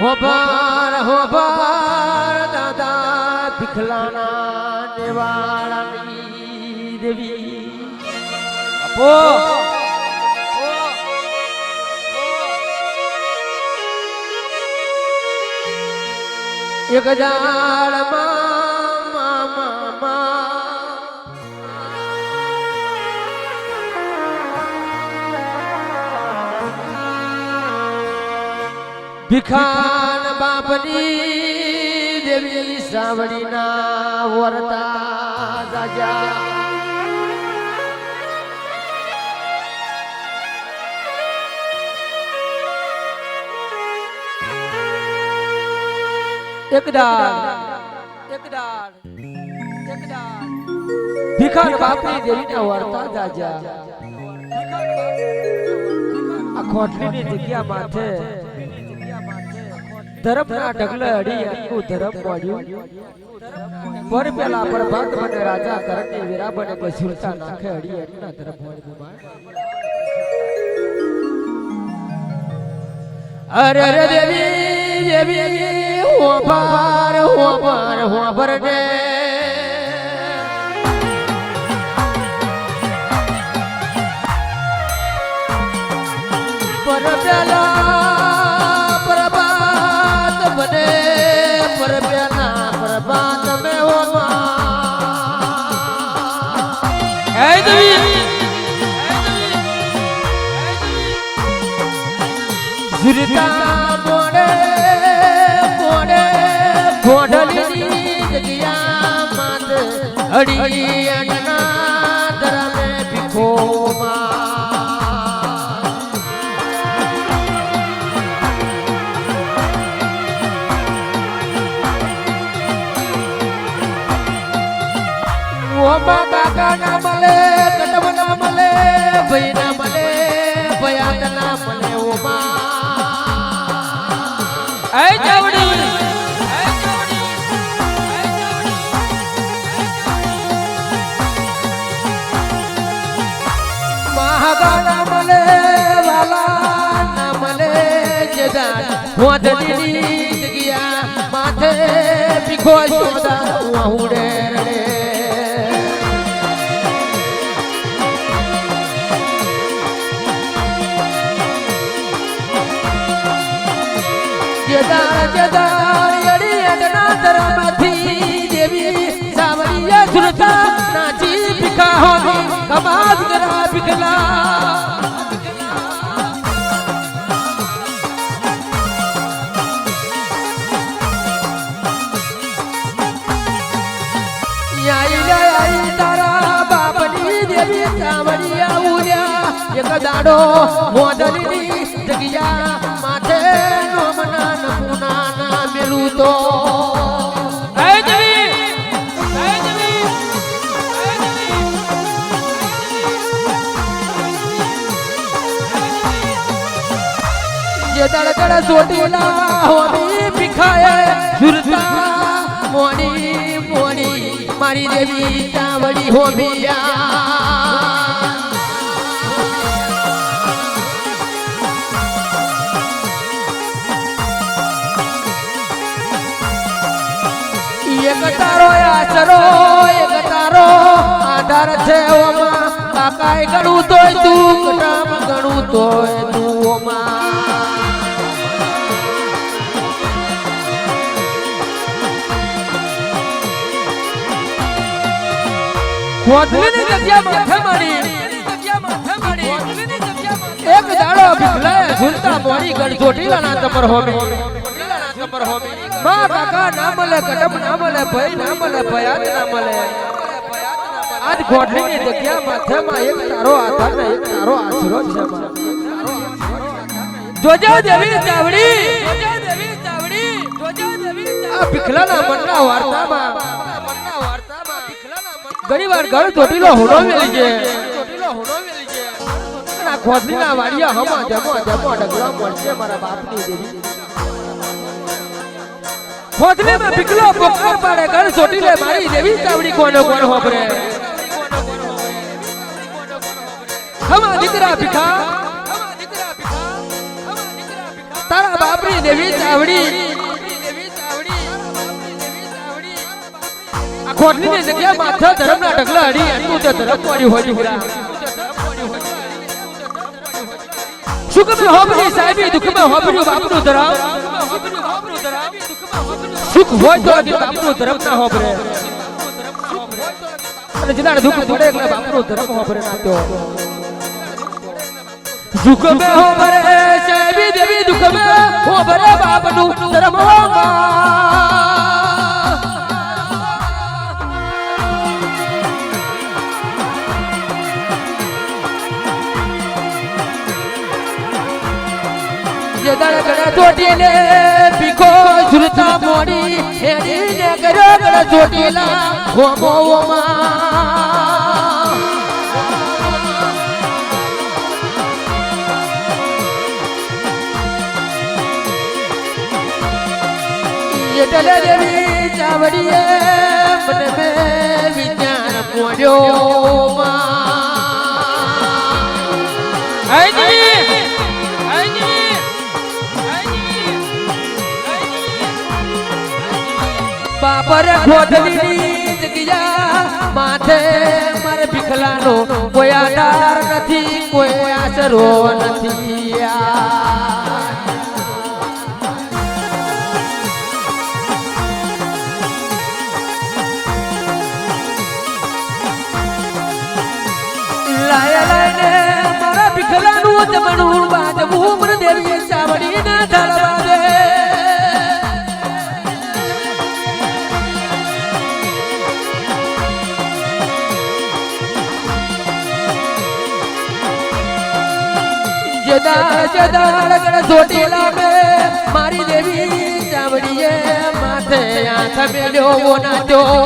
હોબાર હોબાર દાદા ભીખલાના નેવાળાની દેવી. આપો. એક જાળમાં ભીખાન બાપની દેવી સાવડીના વરતા જાજા એક દાળ. એક દાળ. એક દાળ. ભીખાન બાપની દેવીના વરતા જાજા આ ખોટલીની જગ્યા માથે ધર્મના ઢગલે અડી આખું ધર્મ મળ્યું પર પેલા પ્રભાત મને રાજા કરણી વીરા બને કોઈ સુરતા નાખે અડી અડીના ધર્મ મળ્યું અરે દેવી દેવી, હો પાર હો પાર હો ભર ને. પર પેલા સુરતા મોડે જગ્યા હોદડીની જગ્યા માથે ભીખો સોમદા ઉડે રડે જદાર જદાર યડી અડના ધરમથી દેવી સાવરિયા સુરતા નાચી ભીખા હોની કમાદ કરા ભીખલા એક દાડો મોદલીની જગ્યા માથે નોમના નમુના ના મેલું તો. હે દેવી હે દેવી જે તડકડ સોટીલા હોમી ભીખાએ સુરતા મોડી મોડી મારી દેવી સાવડી હોમિયા તારો આશરો એક તારો આધાર છે ઓમાં. કાકાએ ગણું તોય તું કટામ ગણું તોય તું ઓમાં. એક દાડો ભીખલાએ ઝૂલતા મોડી ગણ ચોટીલાના તમર હોમી. માં કાકા ના મળે કટમ ના મળે ભાઈ ના મળે ભયાત ના મળે આજ ગોઠલીની જગ્યા માથેમાં એક તારો આધાર ને એક તારો આશરો છે માં. જોજો દેવી ચાવડી. આ ભીખલાના મનના વાર્તામાં. ઘણી વાર ઘર ચોટીલો હોડો મેલી છે. અને આ ખોદલીના વાડિયા હમો જમો જમો ડગલા મળશે મારા બાપની દેવી ખોદલીમાં પીકલો પોકાર પાડે ઘર ચોટીલે મારી દેવી ચાવડી કોનો કોણ હોપરે. હમા દીકરા પીખા તારા બાપરી દેવી ચાવડી. આ ની જગ્યા માથા ધર્મના ઢગલા હડી એનું તે ધરમ વાળી હોય દીકરા સુખ में હોબરી સાહેબી દુઃખ में હોબરી બાપનું ધરમ. સુખ હોય તો બાપનું ધર્મ ના હોભરે. અને જેના દુઃખ પડે એટલે બાપનું ધર્મ હોભરે ના તો. દુઃખ બે હોભરે સેવી દેવી દુઃખ બે હોભરે બાપનું ધરમ. જદળ ગળ ચોટીલે ભીખો ઝુલતા મોડી હેડીને કર્યો ગળ ચોટીલા હોમો ચાવડીએ મને મે વિજ્ઞાન મોડ્યો બાપરે ગોઠવીની જગ્યા, માથે મારે ભીખલાનો કોઈ આધાર નથી, કોઈ આશરો નથી. લાયા લાયને મારા ભીખલાનું જમણું બાજવું મને દેવી ચાવડીને ધરવા દે ચોટીલા મારી દેવી ચાવડીએ માથે આંખ મેલ્યો વો નાચ્યો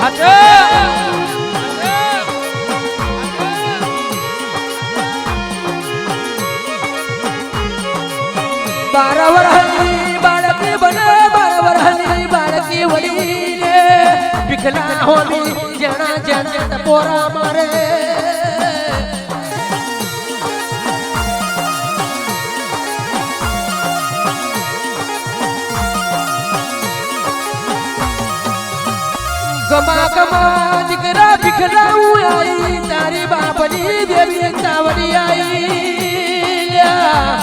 હાથે બાર વરહની બાળકી બને જણા જણા પોરા મારે ગમા ગમા દીકરા ભીખલા હું આઈ તારી બાપની દેવી ચાવડી લ્યા.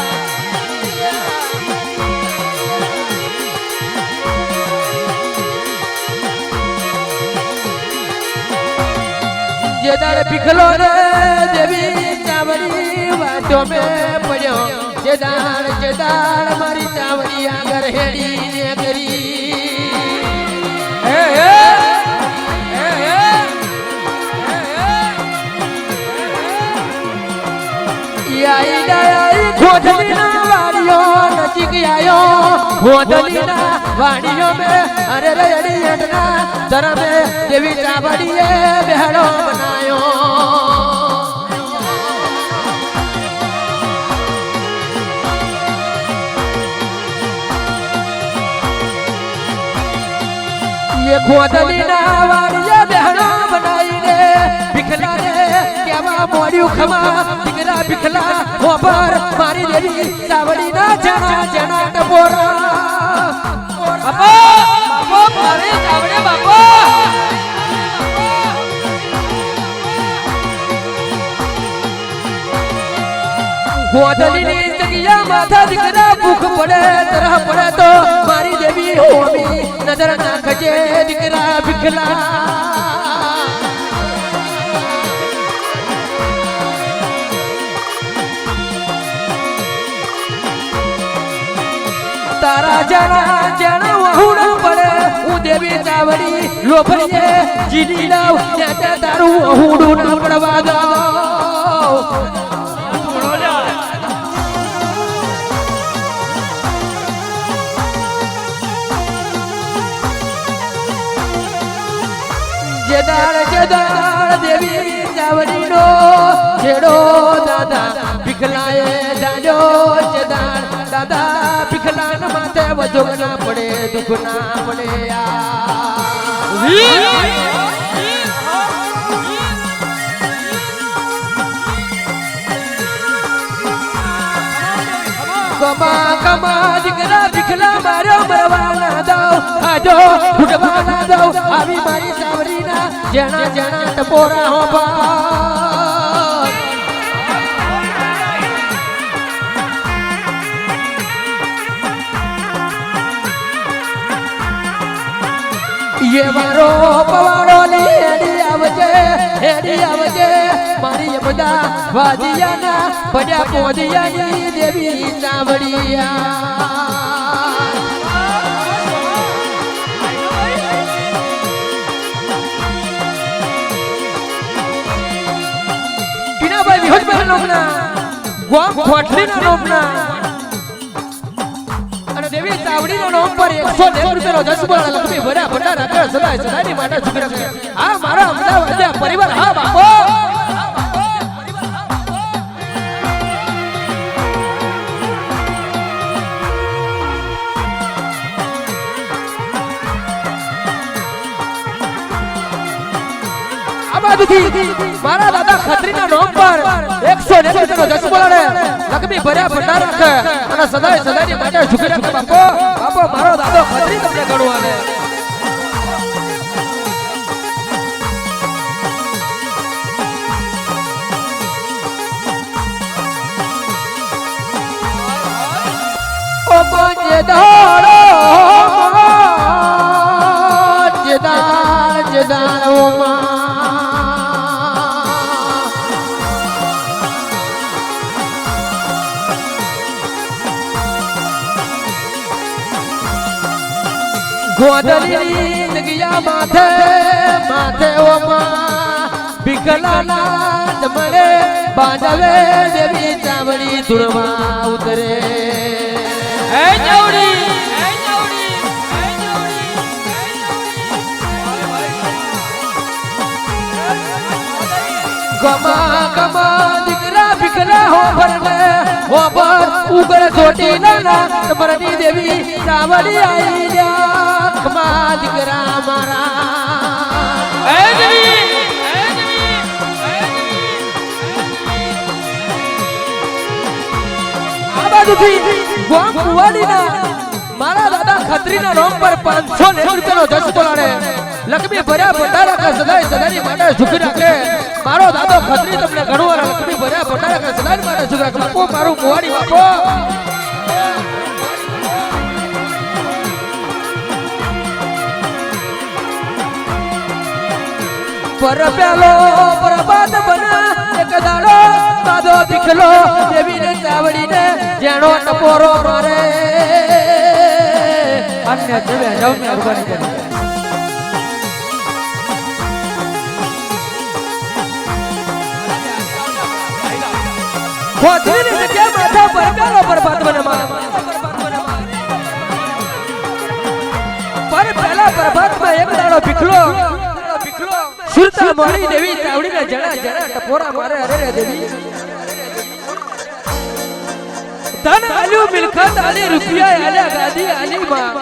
જે દાડ ભીખલો રે દેવી ચાવડી વાતો મે પડ્યો જે દાડ મારી ચાવડી આગળ હેડી ને કરી આઈ ડાઈ ખોટલી ના વાડીઓ નજીક આયો ખોટલી વાડીઓ મે અરે રે અડી ધરમે દેવી ચાવડીએ બેહડો બનાયો. ખોદલી વાડીએ બેહડો મોડ્યું ખમા દીકરા ભીખલા હોબર મારી દેવી સાવડી ના જણા જણા ટપોરા. બાપો બાપો, મારે સાવડે બાપો. ગોદલી ની જગ્યા માથા દીકરા ભૂખ પડે, તરહ પડે તો મારી દેવી હોમી, નજર નાખજે દીકરા ભીખલા. દેવી ચાવડી લોભરીએ જીડી લાવ ત્યાં તારું વહુડું ના પડવા દો. જેદાળ જેદાળ દેવી ચાવડીનો છેડો દાદા ભીખલાએ જાજો જેદાળ દાદા ભીખલાન માથે વજો ના પડે દુખ ના પડે કમા કમા દીકરા ભીખલા માર્યો મરવા ના દઉં આજો ફૂટવા ના આવી મારી સાવરીના જેણા જેણા ટપોરા હો એ મારો પવાડો ને હેડી આવજે હેડી આવજે મારી બધા વાજિયાના પડ્યા પોદિયાની દેવી ચાવડિયા વિહોજ બહેન નોમના ગોમ ખોટલી નો નોમના અને દેવી ચાવડીનો પર 190 રૂપિયાનો દસબોળા લક્ષ્મી ભર્યા, ભંડારા કરે સદાય, સદાયની માટે સુખી રાખે આ મારા અમદાવાદ પરિવાર મારા દાદા ખત્રીના નોમ પર 190 રૂપિયાનો દસબોળા લક્ષ્મી ભર્યા ભંડાર રાખે. અને સદાય સદાયની માટે સુખી રાખે બાપો બાપો, મારો દાદો ખત્રી તમને ગણવા આવે. ઓ મોજે દાડો ગોદલી લગિયા માથે માથે ઓમાં ભીખલાના મળે બાંધવે દેવી ચામડી ધૂળમાં ઉતરે હે ચાવડી. ચાવડી ચાવડી ગમા દીકરા ભીકરા હો ભરને ઉગર ના મરની દેવી ચામડી આઈ લ્યા ગમા દીકરા મારા. બાજુથી ગોમ કુવાડીના, મારા દાદા ખત્રીના નામ પર 590 રૂપિયાનો જસ બોલાડે લક્ષ્મી ભર્યા ભંડારા કે સદાય સદાની માટે ઝુકી રાખે. મારો દાદો ખત્રી તમને ઘણું વાર લક્ષ્મી ભર્યા ભંડારા કે સદાય માટે ઝુકી રાખે. બાપો, મારું કુવાડી બાપો પર પેલો પ્રભાત બના, એક દાડો દાદો દીખલો દેવીને ચાવડીને જેણો ટપોરો મારે. અન્ય જીવે જવને ભગવાન કરી ખોદરીની જગ્યા માથા પર પેલો પ્રભાત બના પર પહેલા પ્રભાતમાં એક દાડો ભીખલો સુરતા મારી દેવી ચાવડીને જણા જણા ટપોરા મારે અરે રે દેવી તન આલ્યું મિલકત આલી રૂપિયા આલ્યા ગાદી આલી માં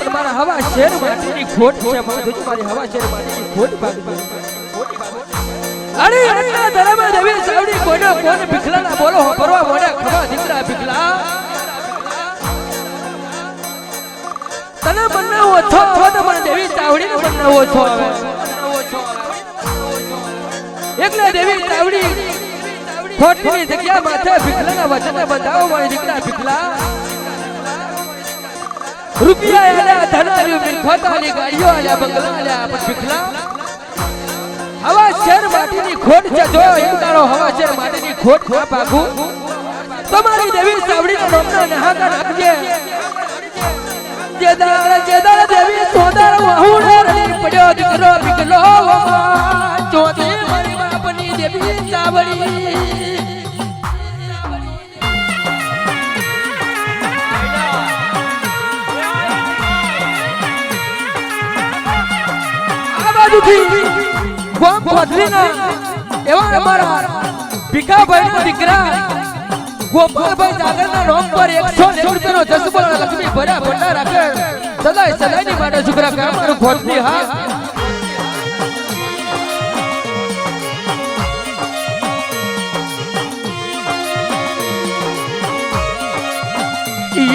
તમારા હવા શેર માટેની ખોટ છે માં જોજો મારી હવા શેર માટેની ખોટ ભાગી અરે અરે ધર્મ દેવી ચાવડી કોઈનો કોને ભીખલાના બોલો પરવા મોડે ખવા દીકરા ભીખલા તને બનાવો છો છો તો પણ દેવી ચાવડીને બનાવો છો એકલા દેવી ચાવડી ખોટની જગ્યા માથે ભીખલાના વચને બતાવો મારી દીકરા ભીખલા. રૂપિયા આલ્યા, ધન આલ્યું મિલકત આલી ગાડીઓ આલ્યા, બંગલા આલ્યા, પણ ભીખલા. હવા શેર માટીની ખોટ છે, જો એક દાડો હવા શેર માટીની ખોટ ખોટ પાકું. તમારી દેવી ચાવડીના નામના નહાકા નાખજે. જેદાર જેદાર દેવી સોદાર વહુડે પડ્યો દીકરો પીકલો ચોથે મારી બાપની દેવી એવા અમારા ભીખાભાઈ દીકરા ગોપાલભાઈ જાગરના રોમ પર એકસો ને રૂપિયાનો જસબો લક્ષ્મી ભર્યા ભંડાર રાખે સદાય સદાયની માટે શુક્ર કરે ખોટની હા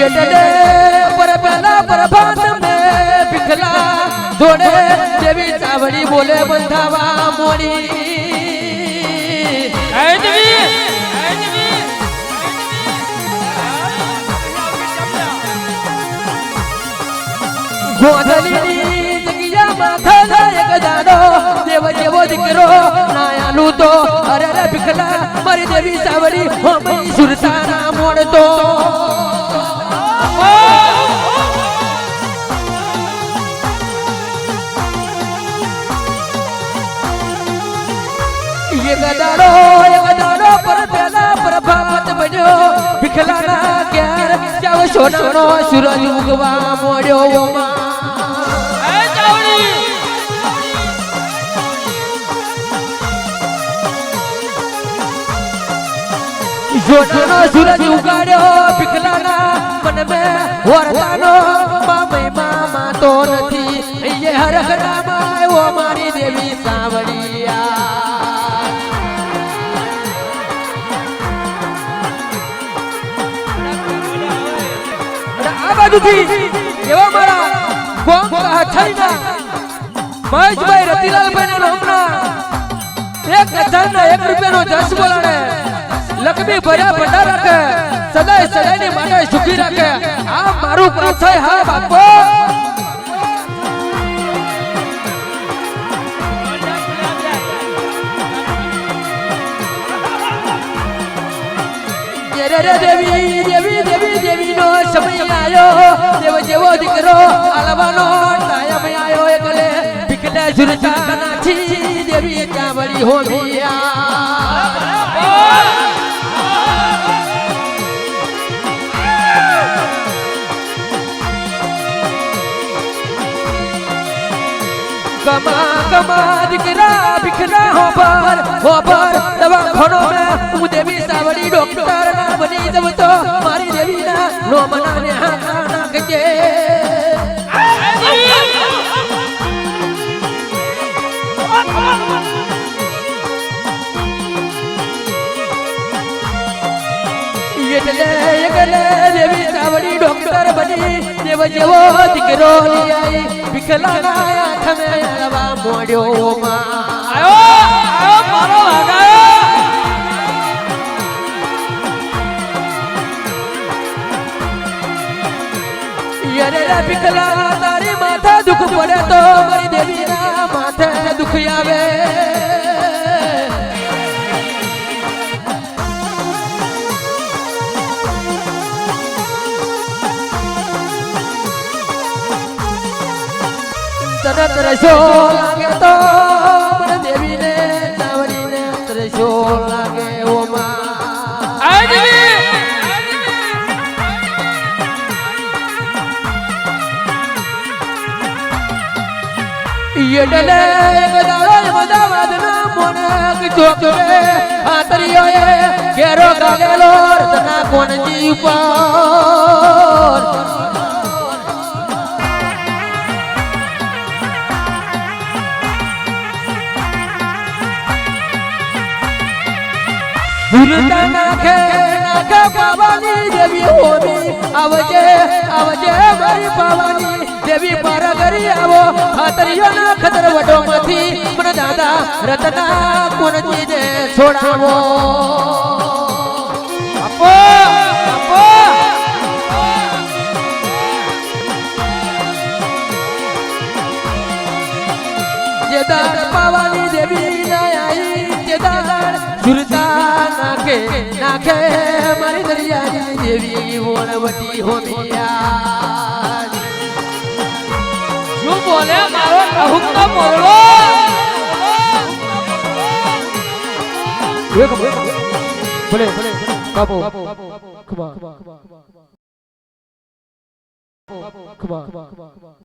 એટલે પર પેલા પ્રભાત મે ભીખલા જોડે દેવી ચાવડી બોલે બંધાવા મોડી દીકરો નાયાલું તો અરે રે ભીખલા મારી દેવી સુરતાના એક દાડો એક દાડો પર પેલા પ્રભાત બન્યો ભીખલાના ઘેર જાવ સોનાનો સૂરજ ઉગવા મોડ્યો સોનાનો સૂરજ ઉગાડ્યો ભીખલાના મન મે વરતાનો. મામે મામા તો નથી. એ હર હરામાં ઓ મારી દેવી સાવડિયા અને આ બાજુથી એવા મારા ના નામના એક એક રૂપિયાનો જસ બોલાડે લક્ષ્મી ભર્યા ભંડાર રાખે, સદાય સદાયની માટે સુખી રાખે. આ મારું છે, હા બાપો. દેવી દેવી દેવી દેવી નો સમય આવ્યો, દેવ જેવો દીકરો આલવાનો ટાયમ આયો એકલે. ભીખલે ઝુરતા નાથી દેવી ત્યાં વળી હોમિયા કમા કમા દીકરા ભીખના હોબર હોબર દવાખાનો મે હું દેવી સાવડી ડોક્ટર ના બની જવ તો મારી દેવી ના નો મનાને હાથ નાખજે એટલે ડોક્ટર બની. દેવ જેવો દીકરો લઈ આઈ ભીખલાના હાથ મે લવા મોડ્યો તારી માથા દુખ પડે તો મારી દેવી ના માથે દુખ આવે. તરસો લાગે તો મને દેવીને ચાવડીને તરસો લાગે ઓમાં માં. આઈનવી એટલે એક દાડો અમદાવાદના મોનક ચોકરે હાતરીઓએ ઘેરો ગાલેલો રતના કોણજી ઉપર. પાવાની દેવી હોમી આવજે આવજે મારી પાવાની દેવી પારા કરી આવો ખાતરીઓ ના ખતર વડો માંથી મને દાદા રતના કોનજી છોડાવો વણવટી હોમિયા શું બોલે? મારો કહુક તો બોલો ભલે ભલે બાપો ખબા ખબા ખબા